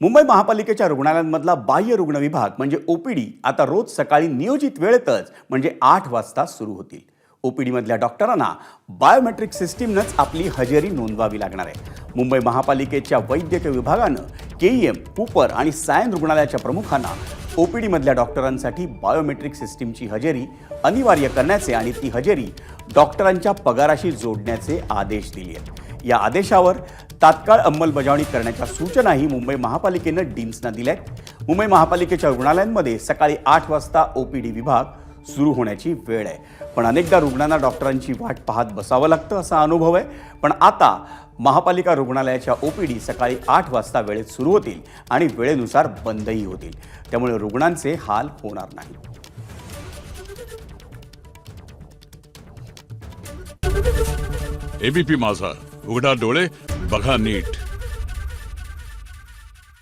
मुंबई महापालिकेच्या रुग्णालयांमधला बाह्य रुग्ण विभाग म्हणजे ओपीडी आता रोज सकाळी नियोजित वेळेतच म्हणजे आठ वाजता सुरू होतील. ओपीडीमधल्या डॉक्टरांना बायोमेट्रिक सिस्टीमनंच आपली हजेरी नोंदवावी लागणार आहे. मुंबई महापालिकेच्या वैद्यकीय विभागानं केईएम कुपर आणि सायन रुग्णालयाच्या प्रमुखांना ओपीडीमधल्या डॉक्टरांसाठी बायोमेट्रिक सिस्टीमची हजेरी अनिवार्य करण्याचे आणि ती हजेरी डॉक्टरांच्या पगाराशी जोडण्याचे आदेश दिले आहेत. या आदेशावर तात्काळ अंमलबजावणी करण्याच्या सूचनाही मुंबई महापालिकेनं डीम्सना दिल्या आहेत. मुंबई महापालिकेच्या रुग्णालयांमध्ये सकाळी आठ वाजता ओपीडी विभाग सुरू होण्याची वेळ आहे. पण अनेकदा रुग्णांना डॉक्टरांची वाट पाहत बसावं लागतं असा अनुभव आहे. पण आता महापालिका रुग्णालयाच्या ओपीडी सकाळी आठ वाजता वेळेत सुरू होतील आणि वेळेनुसार बंदही होतील. त्यामुळे रुग्णांचे हाल होणार नाही. एबीपी माझा. उघडा डोळे बघा नीट.